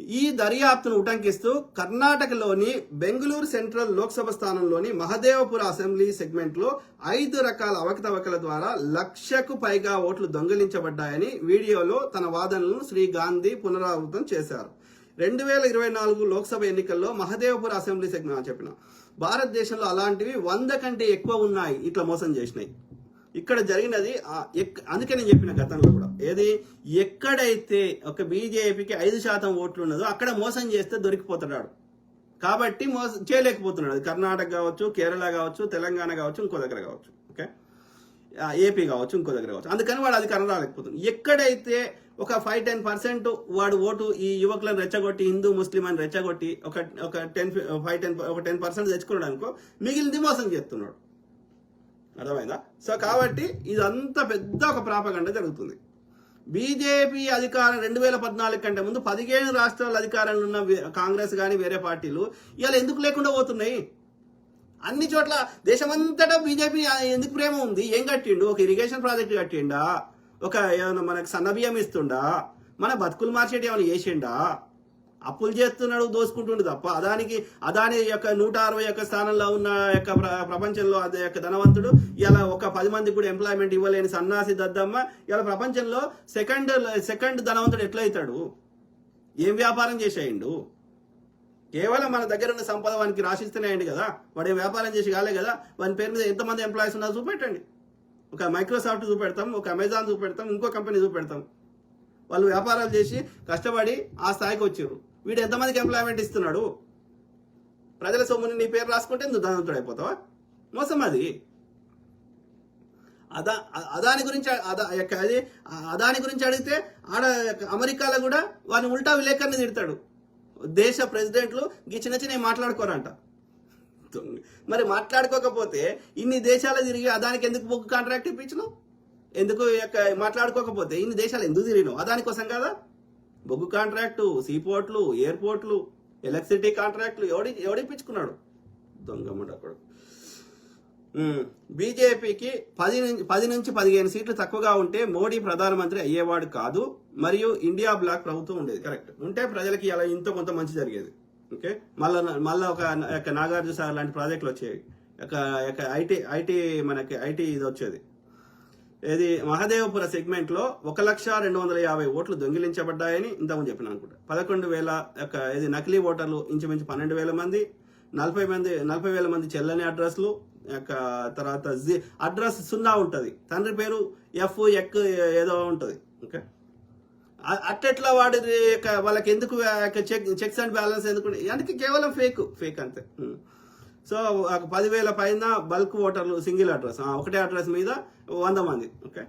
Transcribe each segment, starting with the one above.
ఈ దర్యాప్తును ఉటంకిస్తూ కర్ణాటకలోని బెంగళూరు సెంట్రల్ లోక్సభ స్థానంలోని మహదేవపుర అసెంబ్లీ సెగ్మెంట్లో ఐదు రకాల అవకతవకల ద్వారా లక్షకు పైగా ఓట్లు దొంగిలించబడ్డాయని వీడియోలో తన వాదనలను శ్రీ గాంధీ పునరావృతం చేశారు. రెండు వేల ఇరవై నాలుగు లోక్సభ ఎన్నికల్లో మహదేవపుర అసెంబ్లీ సెగ్మెంట్ చెప్పిన. భారతదేశంలో అలాంటివి వంద కంటే ఎక్కువ ఉన్నాయి. ఇట్లా మోసం చేసినాయి. ఇక్కడ జరిగినది ఎక్- అందుకే నేను చెప్పిన గతంలో కూడా. ఏది? ఎక్కడైతే ఒక బీజేపీకి ఐదు శాతం ఓట్లు ఉన్నదో అక్కడ మోసం చేస్తే దొరికిపోతున్నాడు. కాబట్టి మోసం చేయలేకపోతున్నాడు. అది కర్ణాటక కావచ్చు కేరళ కావచ్చు తెలంగాణ కావచ్చు ఇంకో దగ్గర కావచ్చు. ఓకే? ఏపీ కావచ్చు ఇంకో దగ్గర కావచ్చు. అందుకని వాడు అధికారం రాలేకపోతుంది ఎక్కడైతే ఒక ఫైవ్ టెన్ పర్సెంట్ వాడు ఓటు ఈ యువకులను రెచ్చగొట్టి హిందూ ముస్లిం అని రెచ్చగొట్టి ఒక ఒక టెన్ ఫైవ్ టెన్ ఒక టెన్ పర్సెంట్ తెచ్చుకున్నాడు అనుకో మిగిలింది మోసం చేస్తున్నాడు. అర్థమైందా? సో కాబట్టి ఇదంతా పెద్ద ఒక ప్రాపగండ జరుగుతుంది. బీజేపీ అధికారం రెండు వేల పద్నాలుగు కంటే ముందు పదిహేను రాష్ట్రాల అధికారంలో ఉన్న కాంగ్రెస్ కానీ వేరే పార్టీలు ఇవాళ ఎందుకు లేకుండా పోతున్నాయి? అన్ని చోట్ల దేశమంతటా బీజేపీ ఎందుకు ప్రేమ ఉంది? ఏం కట్టిండు? ఒక ఇరిగేషన్ ప్రాజెక్ట్ కట్టిండా? ఒక ఏమైనా మనకు సన్నబియ్యం ఇస్తుండా? మన బతుకులు మార్చేటి ఏమైనా చేసిండా? అప్పులు చేస్తున్నాడు దోసుకుంటుండు తప్ప. అదానికి అదాని యొక్క నూట అరవై యొక్క స్థానంలో ఉన్న యొక్క ప్ర- ప్రపంచంలో అదే యొక్క ధనవంతుడు. ఇలా ఒక పది మంది కూడా ఎంప్లాయ్మెంట్ ఇవ్వలేని సన్నాసి దద్దమ్మ ఇలా ప్రపంచంలో సెకండ్ సెకండ్ ధనవంతుడు ఎట్లయితాడు? ఏం వ్యాపారం చేసేయండు? కేవలం మన దగ్గర ఉన్న సంపద వానికి రాసిస్తున్నాయండి కదా. వాడు వ్యాపారం చేసి కాలే కదా. వాని పేరు మీద ఎంతమంది ఎంప్లాయీస్ ఉన్నా చూపెట్టండి. ఒక మైక్రోసాఫ్ట్ చూపెడతాం ఒక అమెజాన్ చూపెడతాం ఇంకో కంపెనీ చూపెడతాం. వాళ్ళు వ్యాపారాలు చేసి కష్టపడి ఆ స్థాయికి వచ్చారు. వీడు ఎంతమందికి ఎంప్లాయ్మెంట్ ఇస్తున్నాడు? ప్రజల సొమ్ముని నీ పేరు రాసుకుంటే నువ్వు ధనవంతుడు అయిపోతావా మోసం అది. అదా అ- అదాని గురించి అదా యొక్క అది అదాని గురించి అడిగితే ఆడ అమెరికాలో కూడా వాడిని ఉల్టా విలేకరిని తిడతాడు. దేశ ప్రెసిడెంట్లు ఈ చిన్న చిన్న మాట్లాడుకోరంట. మరి మాట్లాడుకోకపోతే ఇన్ని దేశాలు తిరిగి అదానికి ఎందుకు బుక్ కాంట్రాక్ట్ ఇప్పించను ఎందుకు యొక్క మాట్లాడుకోకపోతే ఇన్ని దేశాలు ఎందుకు తిరిగినావు? అదాని కోసం కదా? బొగ్గు కాంట్రాక్టు సీపోర్ట్లు ఎయిర్పోర్ట్లు ఎలక్ట్రిసిటీ కాంట్రాక్ట్లు ఎవడి ఎవడిప్పించుకున్నాడు దొంగమ్మడు అక్కడ బీజేపీకి పది నుంచి పది నుంచి పదిహేను సీట్లు తక్కువగా ఉంటే మోడీ ప్రధానమంత్రి అయ్యేవాడు కాదు. మరియు ఇండియా బ్లాక్ ప్రభుత్వం ఉండేది. కరెక్ట్. ఉంటే ప్రజలకి అలా ఇంత కొంత మంచి జరిగేది. ఓకే? మళ్ళా మళ్ళీ ఒక యొక్క నాగార్జున సార్ లాంటి ప్రాజెక్టులు వచ్చేవి. ఒక యొక్క ఐటీ ఐటీ మనకి ఐటీ ఇది వచ్చేది. ఇది మహదేవపుర సెగ్మెంట్లో ఒక లక్ష రెండు వందల యాభై ఓట్లు దొంగిలించబడ్డాయని ఇంతకుముందు చెప్పిన అనుకుంటా. పదకొండు వేల యొక్క ఇది నకిలీ ఓటర్లు ఇంచుమించు పన్నెండు వేల మంది నలభై మంది నలభై వేల మంది చెల్లని అడ్రస్లు యొక్క తర్వాత జి అడ్రస్ సున్నా ఉంటుంది. తండ్రి పేరు ఎఫ్ ఎక్ ఏదో ఉంటుంది. ఓకే? అట్టెట్లా వాడి యొక్క వాళ్ళకి ఎందుకు యొక్క చెక్ చెక్స్ అండ్ బ్యాలెన్స్ ఎందుకు? అందుకే కేవలం ఫేక్ ఫేక్ అంతే. సో ఒక పదివేల పైన బల్క్ ఓటర్లు సింగిల్ అడ్రస్. ఒకటే అడ్రస్ మీద వంద మంది. ఓకే?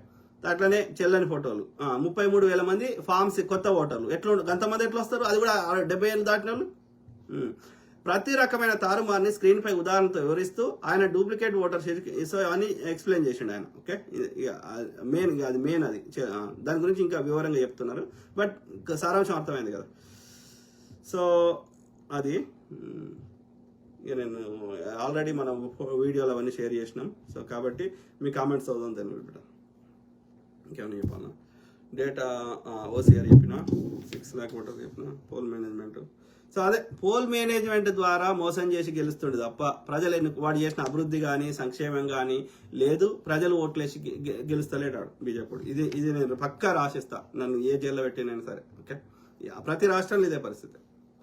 అట్లనే చెల్లని ఫోటోలు. ముప్పై మూడు వేల మంది ఫామ్స్ కొత్త ఓటర్లు. ఎట్లా ఉండ- గంతమంది ఎట్లా వస్తారు? అది కూడా డెబ్బై ఏళ్ళు దాటిన వాళ్ళు? ప్రతి రకమైన తారుమారిని స్క్రీన్ పై ఉదాహరణతో వివరిస్తూ ఆయన డూప్లికేట్ ఓటర్ సో అని ఎక్స్ప్లెయిన్ చేసిండు ఆయన. ఓకే? మెయిన్ అది మెయిన్ అది. దాని గురించి ఇంకా వివరంగా చెప్తున్నారు. బట్ సారాంశం అర్థమైంది కదా. సో అది నేను ఆల్రెడీ మనం వీడియోలు అవన్నీ షేర్ చేసినాం. సో కాబట్టి మీ కామెంట్స్ చదువుదాం దాని బిడ్డ. ఇంకేమైనా చెప్పాలా? డేటా ఓసీఆర్ చెప్పిన? సిక్స్ ల్యాక్ ఓటర్ చెప్పిన? పోల్ మేనేజ్మెంట్ సో అదే పోల్ మేనేజ్మెంట్ ద్వారా మోసం చేసి గెలుస్తుండే తప్ప ప్రజలు ఎన్ను వాడు చేసిన అభివృద్ధి కానీ సంక్షేమం కానీ లేదు. ప్రజలు ఓట్లేసి గె- గెలుస్తలేడాడు బీజేపీ ఇది ఇది నేను పక్కా రాసిస్తా. నన్ను ఏ జైల్లో పెట్టినైనా సరే. ఓకే? ప్రతి రాష్ట్రంలో ఇదే పరిస్థితి.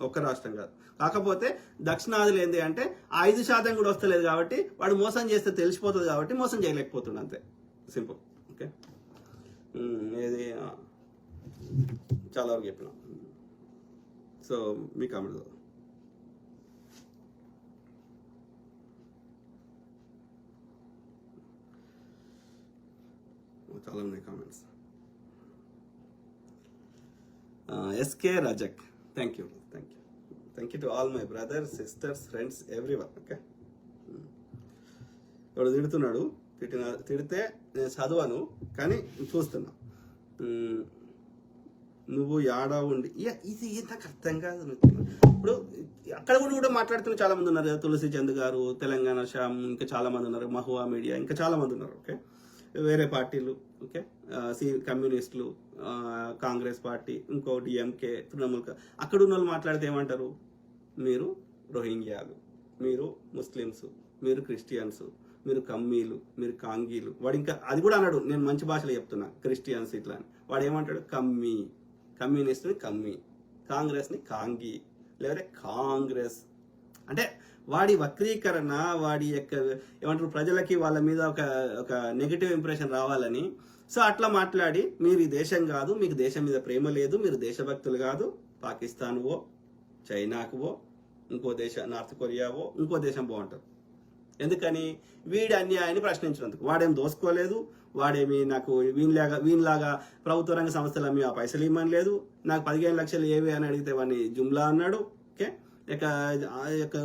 ఒక్క రాష్ట్రం కాదు. కాకపోతే దక్షిణాదిలో ఏంటి అంటే ఆ ఐదు శాతం కూడా వస్తలేదు కాబట్టి వాడు మోసం చేస్తే తెలిసిపోతుంది కాబట్టి మోసం చేయలేకపోతుండు అంతే. సింపుల్. ఓకే? ఏది చాలా వరకు చెప్పిన. సో మీ కామెంట్ చాలా ఉన్నాయి comments. SK Razak. Thank you thank you to all my brothers sisters friends everyone okay ఎవడు తిడుతున్నాడు? తిట్టిన తిడితే నేను చదవను కానీ చూస్తున్నా. Hmm. నువ్వు యాడా ఉండి ఇయ- ఇది నాకు అర్థం కాదు ఇప్పుడు అక్కడ కూడా కూడా మాట్లాడుతున్న చాలా మంది ఉన్నారు తులసి చంద్ గారు తెలంగాణ శ్యామ్ ఇంకా చాలా మంది ఉన్నారు మహువా మీడియా ఇంకా చాలా మంది ఉన్నారు ఓకే? వేరే పార్టీలు ఓకే? సీ సి కమ్యూనిస్టులు కాంగ్రెస్ పార్టీ ఇంకో డిఎంకే తృణమూల్ అక్కడ ఉన్న వాళ్ళు మాట్లాడితే ఏమంటారు? మీరు రోహింగ్యాలు మీరు ముస్లిమ్స్ మీరు క్రిస్టియన్స్ మీరు కమ్మీలు మీరు కాంగీలు. వాడు ఇంకా అది కూడా అన్నాడు నేను మంచి భాషలో చెప్తున్నా క్రిస్టియన్స్ ఇట్లా అని. వాడు ఏమంటాడు? కమ్మీ. కమ్యూనిస్ట్ని కమ్మీ. కాంగ్రెస్ని కాంగి. లేకపోతే కాంగ్రెస్. అంటే వాడి వక్రీకరణ వాడి యొక్క ఏమంటారు ప్రజలకి వాళ్ళ మీద ఒక ఒక నెగిటివ్ ఇంప్రెషన్ రావాలని. సో అట్లా మాట్లాడి మీరు ఈ దేశం కాదు మీకు దేశం మీద ప్రేమ లేదు మీరు దేశభక్తులు కాదు పాకిస్తాన్వో చైనాకువో ఇంకో దేశ నార్త్ కొరియావో ఇంకో దేశం బాగుంటారు ఎందుకని? వీడి అన్యాయాన్ని ప్రశ్నించినందుకు. వాడేం దోసుకోలేదు వాడేమి నాకు వీనిలాగా వీనిలాగా ప్రభుత్వ రంగ సంస్థలు అమ్మి ఆ పైసలు ఇవ్వమని లేదు. నాకు పదిహేను లక్షలు ఏవి అని అడిగితే వాడిని జుమ్లా అన్నాడు. ఓకే? ఇక ఆ యొక్క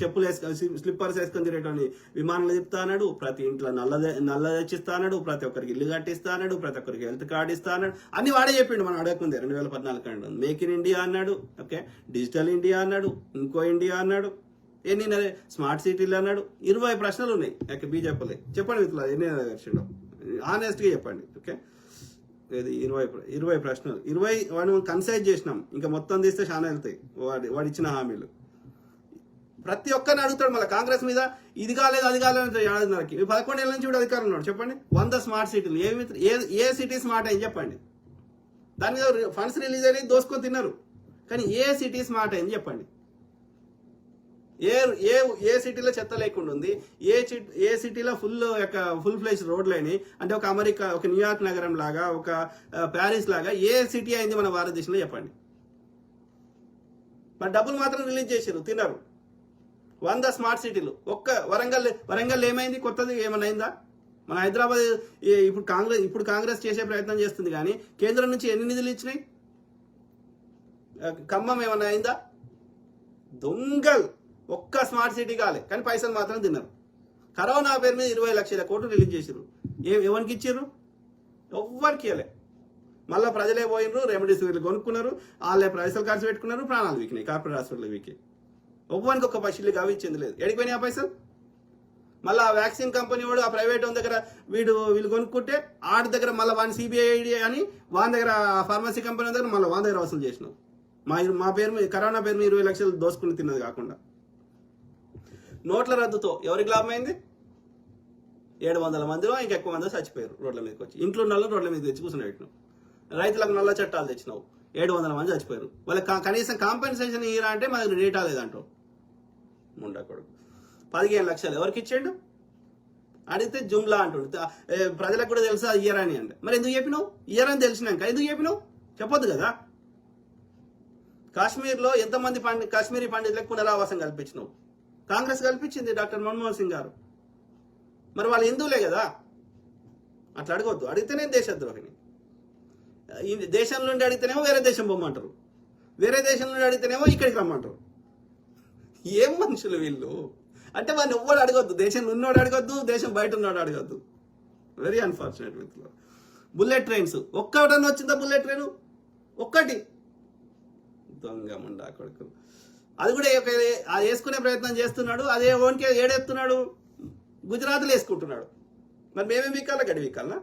చెప్పులు వేసుకొని స్లిప్పర్స్ వేసుకొని తిరగటం విమానాలు తిప్పుతా అన్నాడు ప్రతి ఇంట్లో నల్లదే నల్ల తెచ్చిస్తా అన్నాడు ప్రతి ఒక్కరికి ఇల్లు కట్టిస్తా అన్నాడు ప్రతి ఒక్కరికి హెల్త్ కార్డు ఇస్తా అన్నాడు. అన్ని వాడే చెప్పిండు మనం అడగకుంది. రెండు వేల పద్నాలుగు కంటే మేక్ ఇన్ ఇండియా అన్నాడు ఓకే. డిజిటల్ ఇండియా అన్నాడు ఇంకో ఇండియా అన్నాడు. ఎన్ని స్మార్ట్ సిటీలు అన్నాడు. ఇరవై ప్రశ్నలు ఉన్నాయి ఇక బీజేపీలో. చెప్పండి మిత్రులు ఎన్ని నెరవేర్చిండో ఆనెస్ట్గా చెప్పండి ఓకే. ఇది ఇరవై ఇరవై ప్రశ్నలు. ఇరవై వాడిని కన్సైజ్ చేసినాం. ఇంకా మొత్తం తీస్తే చాలా వెళ్తాయి. వాడి వాడు ఇచ్చిన హామీలు. ప్రతి ఒక్కరిని అడుగుతాడు మళ్ళీ కాంగ్రెస్ మీద ఇది కాలేదు అది కాలేదు అంటే ఏడాదిన్నరకి ఈ పదకొండేళ్ళ నుంచి కూడా అధికారం ఉన్నాడు చెప్పండి. వంద స్మార్ట్ సిటీలు. ఏ ఏ ఏ సిటీ స్మార్ట్ అని చెప్పండి. దాని మీద ఫండ్స్ రిలీజ్ అయినాయి దోసుకొని తిన్నారు. కానీ ఏ సిటీ స్మార్ట్ అని చెప్పండి. ఏ ఏ ఏ సిటీలో చెత్త లేకుండా ఉంది ఏ ఏ సిటీలో ఫుల్ యొక్క ఫుల్ ఫ్లెష్ రోడ్లు అంటే ఒక అమెరికా ఒక న్యూయార్క్ నగరం లాగా ఒక ప్యారిస్ లాగా ఏ సిటీ అయింది మన భారతదేశంలో చెప్పండి. మరి డబ్బులు మాత్రం రిలీజ్ చేసారు తిన్నారు వంద స్మార్ట్ సిటీలు. ఒక్క వరంగల్ వరంగల్ ఏమైంది? కొత్తది ఏమైనా అయిందా? మన హైదరాబాద్ ఇప్పుడు కాంగ్రెస్ ఇప్పుడు కాంగ్రెస్ చేసే ప్రయత్నం చేస్తుంది కానీ కేంద్రం నుంచి ఎన్ని నిధులు ఇచ్చినాయి? ఖమ్మం ఏమైనా అయిందా? దొంగల్. ఒక్క స్మార్ట్ సిటీ కాలే కానీ పైసలు మాత్రం తిన్నారు. కరోనా పేరు మీద ఇరవై లక్షల కోట్లు రిలీజ్ చేసారు ఏ ఎవరికి ఇచ్చారు ఎవ్వరికి ఇవ్వలే మళ్ళీ ప్రజలే పోయినరు రెమెడీసివిర్లు కొనుక్కున్నారు వాళ్ళే పైసలు ఖర్చు పెట్టుకున్నారు ప్రాణాలు వీకినాయి కార్పొరేట్ హాస్పిటల్ వీకి. ఎవ్వరికి ఒక పైసలు కావి ఇచ్చింది లేదు. ఎడిపోయినాయి ఆ పైసలు? మళ్ళీ ఆ వ్యాక్సిన్ కంపెనీ వాడు ఆ ప్రైవేట్ దగ్గర వీడు వీళ్ళు కొనుక్కుంటే ఆడి దగ్గర మళ్ళీ వాని సిబిఐడి అని వాని దగ్గర ఫార్మసీ కంపెనీ దగ్గర మళ్ళీ వాని దగ్గర వసూలు చేసినావు మా మా పేరు మీద కరోనా పేరు మీద ఇరవై లక్షలు దోసుకుని తిన్నది కాకుండా. నోట్ల రద్దుతో ఎవరికి లాభం అయింది ఏడు వందల మందిలో ఇంకా ఎక్కువ మంది చచ్చిపోయారు రోడ్ల మీదకి వచ్చి. ఇంట్లో ఉన్న రోడ్ల మీద తెచ్చి కూర్చుని పెట్టినావు రైతులకు నల్ల చట్టాలు తెచ్చినావు. ఏడు వందల మంది చచ్చిపోయారు. వాళ్ళకి కా- కనీసం కాంపెన్సేషన్ ఇయ్యరా అంటే మనకు డేటా లేదంటావు. ముండా కొడుకు. పదిహేను లక్షలు ఎవరికి ఇచ్చాడు? అడిగితే జుమ్లా అంటుండు. ప్రజలకు కూడా తెలుసా ఇయ్యరా అని అంటే. మరి ఎందుకు చెప్పినావు? ఇయ్యరని అని తెలిసినాక ఎందుకు చెప్పినావు? చెప్పొద్దు కదా. కాశ్మీర్లో ఎంతమంది పండి కాశ్మీరీ పండితులకు పునరావాసం కల్పించినావు? కాంగ్రెస్ కల్పించింది డాక్టర్ మన్మోహన్ సింగ్ గారు. మరి వాళ్ళు హిందువులే కదా? అట్లా అడగవద్దు అడిగితేనే దేశద్రోహిని. దేశం నుండి అడిగితేనేమో వేరే దేశం పొమ్మంటారు. వేరే దేశం నుండి అడిగితేనేమో ఇక్కడికి రమ్మంటారు. ఏం మనుషులు వీళ్ళు? అంటే వాడిని ఎవ్వడు అడగొద్దు. దేశం ఉన్నోడు అడగొద్దు దేశం బయట ఉన్నాడు అడగొద్దు. వెరీ అన్ఫార్చునేట్ మిత్రులు బుల్లెట్ ట్రైన్స్ ఒక్కటన్నా వచ్చిందా బుల్లెట్ ట్రైన్ ఒక్కటి. దొంగ ముండా కొడుకు. అది కూడా ఒక- అది వేసుకునే ప్రయత్నం చేస్తున్నాడు అదే ఓన్కే ఏడెత్తున్నాడు గుజరాత్లో వేసుకుంటున్నాడు. మరి మేమేం విక్కాలా గడి వికాలనా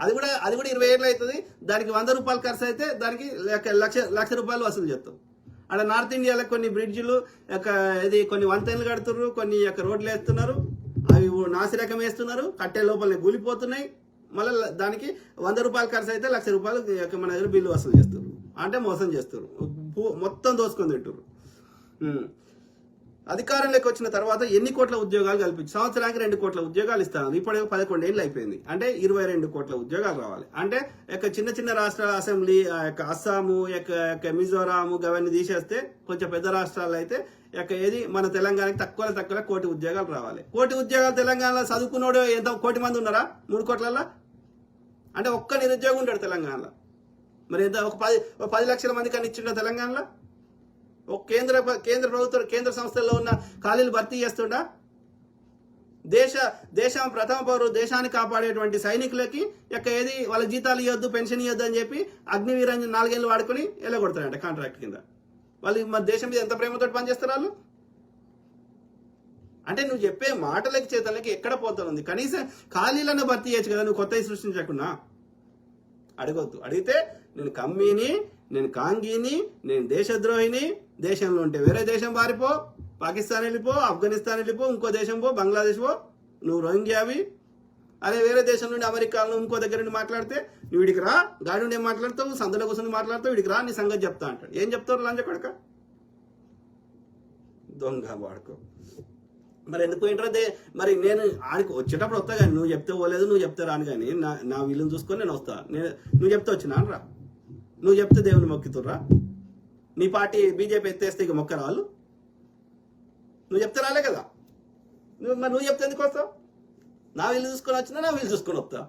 అది కూడా అది కూడా ఇరవై ఏళ్ళు అవుతుంది. దానికి వంద రూపాయలు ఖర్చు అయితే దానికి లక్ష- లక్ష రూపాయలు వసూలు చేస్తాం. అక్కడ నార్త్ ఇండియాలో కొన్ని బ్రిడ్జిలు యొక్క ఇది కొన్ని వంతెనలు కడుతున్నారు కొన్ని యొక్క రోడ్లు వేస్తున్నారు. అవి నాసిరకం వేస్తున్నారు కట్టే లోపలనే కూలిపోతున్నాయి. మళ్ళీ దానికి వంద రూపాయలు ఖర్చు అయితే లక్ష రూపాయలు యొక్క మన దగ్గర బిల్లు వసూలు చేస్తారు అంటే మోసం చేస్తారు మొత్తం దోసుకొని తింటారు అధికారంలోకి వచ్చిన తర్వాత ఎన్ని కోట్ల ఉద్యోగాలు కల్పించి సంవత్సరానికి రెండు కోట్ల ఉద్యోగాలు ఇస్తాను ఇప్పుడే పదకొండు ఏళ్ళు అయిపోయింది. అంటే ఇరవై రెండు కోట్ల ఉద్యోగాలు రావాలి. అంటే యొక్క చిన్న చిన్న రాష్ట్రాల అసెంబ్లీ యొక్క అస్సాము యొక్క మిజోరాము అవన్నీ తీసేస్తే కొంచెం పెద్ద రాష్ట్రాలు అయితే యొక్క ఏది మన తెలంగాణకి తక్కువ తక్కువ కోటి ఉద్యోగాలు రావాలి. కోటి ఉద్యోగాలు తెలంగాణలో చదువుకున్నోడు ఎంత కోటి మంది ఉన్నారా? మూడు కోట్లలో అంటే ఒక్క నిరుద్యోగం ఉంటాడు తెలంగాణలో. మరి ఎంత ఒక పది ఒక పది లక్షల మంది కానీ ఇచ్చిండ తెలంగాణలో? ఒక కేంద్ర కేంద్ర ప్రభుత్వ కేంద్ర సంస్థల్లో ఉన్న ఖాళీలు భర్తీ చేస్తుండా? దేశ దేశం ప్రథమ పౌరులు దేశాన్ని కాపాడేటువంటి సైనికులకి యొక్క ఏది వాళ్ళ జీతాలు ఇవ్వద్దు పెన్షన్ ఇవ్వద్దు అని చెప్పి అగ్నివీరంజన్ నాలుగేళ్ళు వాడుకొని వెళ్ళగొడతారంట కాంట్రాక్ట్ కింద? వాళ్ళు మన దేశం మీద ఎంత ప్రేమతో పనిచేస్తారు వాళ్ళు? అంటే నువ్వు చెప్పే మాటలకి చేతలకి ఎక్కడ పోతుంది కనీసం ఖాళీలను భర్తీ చేయొచ్చు కదా నువ్వు కొత్తవి సృష్టించకుండా? అడగొద్దు. అడిగితే నేను కమ్మీని నేను కాంగీని నేను దేశద్రోహిని దేశంలో ఉంటే వేరే దేశం పారిపో పాకిస్తాన్ వెళ్ళిపో ఆఫ్ఘనిస్తాన్ వెళ్ళిపో ఇంకో దేశం పో బంగ్లాదేశ్ పో నువ్వు రోహింగ్యావి అదే వేరే దేశం నుండి అమెరికాలో ఇంకో దగ్గర నుండి మాట్లాడితే నువ్వు ఇడికి రా గాడి నుండి ఏం మాట్లాడతావు? సందులో కూర్చొని మాట్లాడతావు? ఇడికి రా నీ సంగతి చెప్తా అంటాడు. ఏం చెప్తారు లంజ కొడక? దొంగ వాడుకో. మరి ఎందుకు ఏంటంటే మరి నేను ఆడికి వచ్చేటప్పుడు వస్తా కానీ నువ్వు చెప్తే పోలేదు నువ్వు చెప్తే రాను కానీ నా నా వీళ్ళని చూసుకొని నేను వస్తా. నేను నువ్వు చెప్తే వచ్చినా రా నువ్వు చెప్తే దేవుని మొక్కుతుర్రా? నీ పార్టీ బీజేపీ ఎత్తేస్తే ఇక మొక్క రాళ్ళు నువ్వు చెప్తే రాలే కదా. నువ్వు మరి నువ్వు చెప్తే ఎందుకు వస్తావు? నా వీళ్ళు చూసుకొని వచ్చినా నా వీళ్ళు చూసుకొని వస్తా.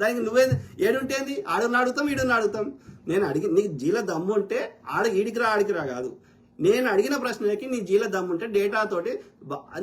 దానికి నువ్వే ఏడుంటేంది ఆడని అడుగుతాం ఈడుని అడుగుతాం. నేను అడిగి నీకు జీల దమ్ము ఉంటే ఆడ ఈడికిరా రా ఆడికి రా కాదు. నేను అడిగిన ప్రశ్నలకి నీ జీల దమ్ము ఉంటే డేటా తోటి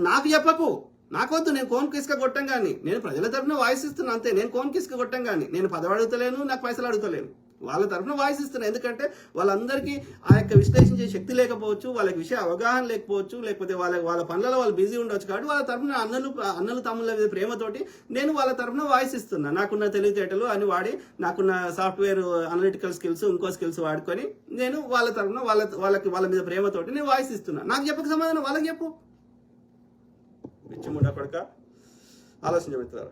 నాకు చెప్పకు. నాకొద్దు నేను కోన్ కిసుక కొట్టం కానీ నేను ప్రజల తరఫున వాయిస్ ఇస్తున్నా అంతే. నేను కోన్ కిసుక కొట్టం కానీ నేను పదవి అడుగుతలేను నాకు పైసలు అడుగుతలేను. వాళ్ళ తరఫున వాయిస్ ఇస్తున్నా ఎందుకంటే వాళ్ళందరికీ ఆ యొక్క విశ్లేషించే శక్తి లేకపోవచ్చు వాళ్ళకి విషయ అవగాహన లేకపోవచ్చు లేకపోతే వాళ్ళ వాళ్ళ పనులలో వాళ్ళు బిజీ ఉండొచ్చు కాబట్టి వాళ్ళ తరఫున అన్నలు అన్నలు తమ్ముళ్ళ మీద ప్రేమతోటి నేను వాళ్ళ తరఫున వాయిస్ ఇస్తున్నా నాకున్న తెలివితేటలు అని వాడి నాకున్న సాఫ్ట్వేర్ అనలిటికల్ స్కిల్స్ ఇంకో స్కిల్స్ వాడుకొని నేను వాళ్ళ తరఫున వాళ్ళ వాళ్ళకి వాళ్ళ మీద ప్రేమతోటి నేను వాయిస్ ఇస్తున్నా నాకు చెప్పక సమాధానం వాళ్ళకి చెప్పు. పిచ్చి ముండా కొడక. ఆలోచించబెడతారు